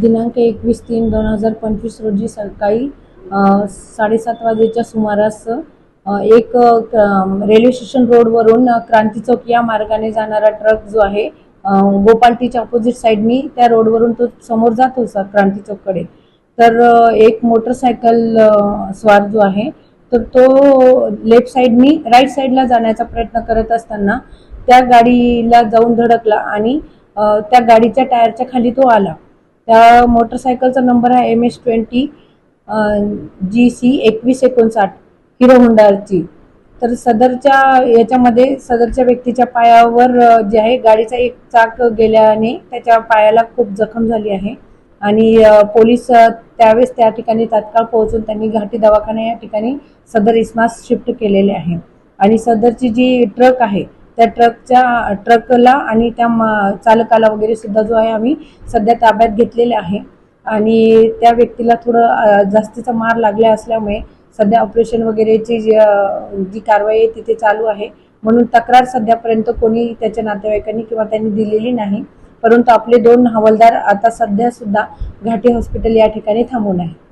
दिनांक एकवीस तीन दोन हजार पंचवीस रोजी सकाळी साडेसात वाजेच्या सुमारास एक रेल्वे स्टेशन रोडवरून क्रांती चौक या मार्गाने जाणारा ट्रक जो आहे गोपालटीच्या ऑपोजिट साईडनी त्या रोडवरून तो समोर जात होता क्रांती चौककडे. तर एक मोटरसायकल स्वार जो आहे तर तो लेफ्ट साईडनी राईट साईडला जाण्याचा प्रयत्न करत असताना त्या गाडीला जाऊन धडकला आणि त्या गाडीच्या टायरच्या खाली तो आला. त्या मोटरसायकलचा नंबर आहे M S twenty G C एकवीस एकोणसाठ हिरो होंडाची. तर सदरच्या याच्यामध्ये सदरच्या व्यक्तीच्या पायावर जे आहे गाडीचा एक चाक गेल्याने त्याच्या पायाला खूप जखम झाली आहे. आणि पोलीस त्यावेळेस त्या ठिकाणी तात्काळ पोहोचून त्यांनी घाटी दवाखाना या ठिकाणी सदर इस्मास शिफ्ट केलेले आहे. आणि सदरची जी ट्रक आहे त्या ट्रकच्या ट्रकला आणि त्या मा- चालकाला वगैरे सुद्धा जो आहे आम्ही सध्या ताब्यात घेतलेले आहे. आणि त्या व्यक्तीला थोडं जास्तीचा मार लागला असल्यामुळे सध्या ऑपरेशन वगैरेची जी जी कारवाई आहे तिथे चालू आहे. म्हणून तक्रार सध्यापर्यंत कोणी त्याच्या नातेवाईकांनी किंवा त्यांनी दिलेली नाही. परंतु आपले दोन हवालदार आता सध्या सुद्धा घाटी हॉस्पिटल या ठिकाणी थांबून आहे